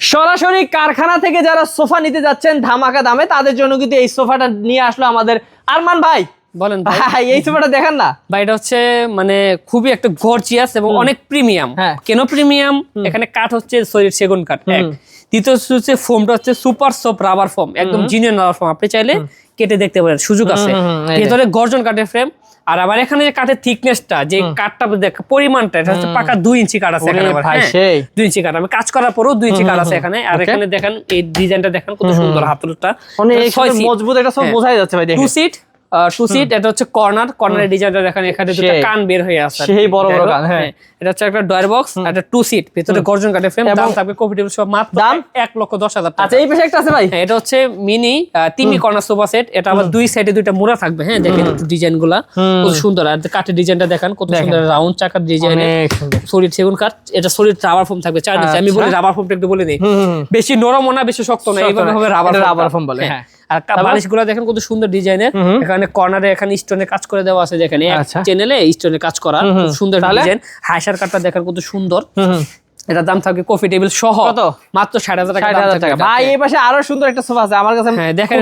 সরাসরি কারখানা থেকে যারা সোফা নিতে যাচ্ছেন ধামাকা দামে তাদের জন্য কিন্তু এই সোফাটা নিয়ে আসলো আমাদের আরমান ভাই। বলেন ভাই। এই সোফাটা দেখেন না। ভাই এটা হচ্ছে মানে খুবই একটা গর্জিয়াস এবং অনেক প্রিমিয়াম। কেন প্রিমিয়াম এখানে কাঠ হচ্ছে শরীর সেগুন কাঠ দ্বিতীয় হচ্ছে ফোমটা হচ্ছে সুপার সফট রাবার ফোম একদম জিনিয়ার রাবার ফোম আপনি চাইলে কেটে দেখতে পারেন সুযোগ আছে। ভেতরে গর্জন কাঠের ফ্রেম আর আবার এখানে যে কাঠের থিকনেসটা যে কাঠটা দেখ পরিমাণটা এটা হচ্ছে পাকা দুই ইঞ্চি কাঠ আছে এখানে আবার, হ্যাঁ। সেই। দুই ইঞ্চি কাঠ। আমি কাজ করার পরেও দুই ইঞ্চি কাঠ আছে এখানে। আর এখানে দেখেন এই ডিজাইনটা দেখেন কত সুন্দর হাতলটা মজবুত এটা সব হ্যাঁ। বোঝাই যাচ্ছে ভাই টু সিট টু সিট এটা হচ্ছে কর্নার কর্নারের ডিজাইনটা দেখেন এখানে দুটো কান বের হয়ে আসছে সেই বড় বড় কান, হ্যাঁ। এটা হচ্ছে একটা ডয়ার বক্স একটা টু সিট ভিতরে গর্জন কাঠের ফ্রেম দাম থাকবে সব মাত্র দাম? এক লক্ষ দশ হাজার টাকা। আচ্ছা এই পাশে একটা আছে ভাই। হ্যাঁ, এটা হচ্ছে মিনি তিমি কর্নার সোফা সেট এটা আবার দুই সাইডে দুইটা মোড়া থাকবে হ্যাঁ দেখেন একটু ডিজাইনগুলা কত সুন্দর আর কাঠের ডিজাইনটা দেখেন কত। সুন্দর রাউন্ড চাকার ডিজাইন সলিড সেগুন কাঠ এটা সলিড রাবার ফোম থাকবে চার আমি বলি আচ্ছা। রাবার ফোমটা একটু বলে দিই। বেশি নরম না বেশি শক্ত না এইভাবে রাবার এটা rubber বলে, হ্যাঁ। আর বালিশগুলা দেখেন কত সুন্দর ডিজাইনের এখানে কর্নারে এখানে স্টোনে কাজ করে দেওয়া আছে দেখেন। চ্যানেলে স্টোনে কাজ করা। খুব সুন্দর ডিজাইন হাইসার কাঠটা দেখেন কত সুন্দর। দাম থাকবে কফি টেবিল সহ কত? মাত্র ষাট হাজার টাকা ভাই এই পাশে আরও সুন্দর একটা সোফা আছে। আমার কাছে হ্যাঁ দেখেন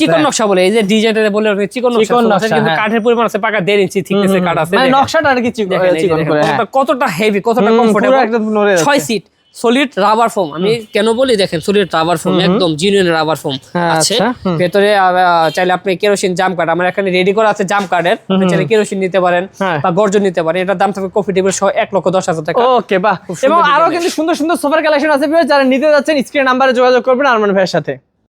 চিকন নকশা বলে। এই যে ডিজাইনটা বলে চিকন নকশা কিন্তু হ্যাঁ। কাঠের পরিমাণ আছে পাকা দেড় ইঞ্চি থিকনেসের কাঠ আছে মানে নকশাটা আর কি চিকন হ্যাঁ। কতটা- হেভি কতটা কমফোর্টেবল ছয় সিট সলিড রাবার ফোম আমি কেন বলি দেখেন সলিড রাবার ফোম একদম জিনুইন রাবার ফোম আছে। আচ্ছা, ভেতরে চাইলে আপনি কেরোসিন জাম কার্ড আমার এখানে রেডি করা আছে জাম কার্ডের আপনি চাইলে কেরোসিন নিতে পারেন হ্যাঁ। বা গর্জন নিতে পারেন। এটার দাম থাকবে কফি টেবিল সহ এক লক্ষ দশ হাজার টাকা। ওকে বা এবং আরও কিন্তু সুন্দর সুন্দর সুপার কালেকশন আছে যারা নিতে যাচ্ছেন স্ক্রিন নাম্বারে যোগাযোগ করবেন আরমান ভাইয়ের সাথে।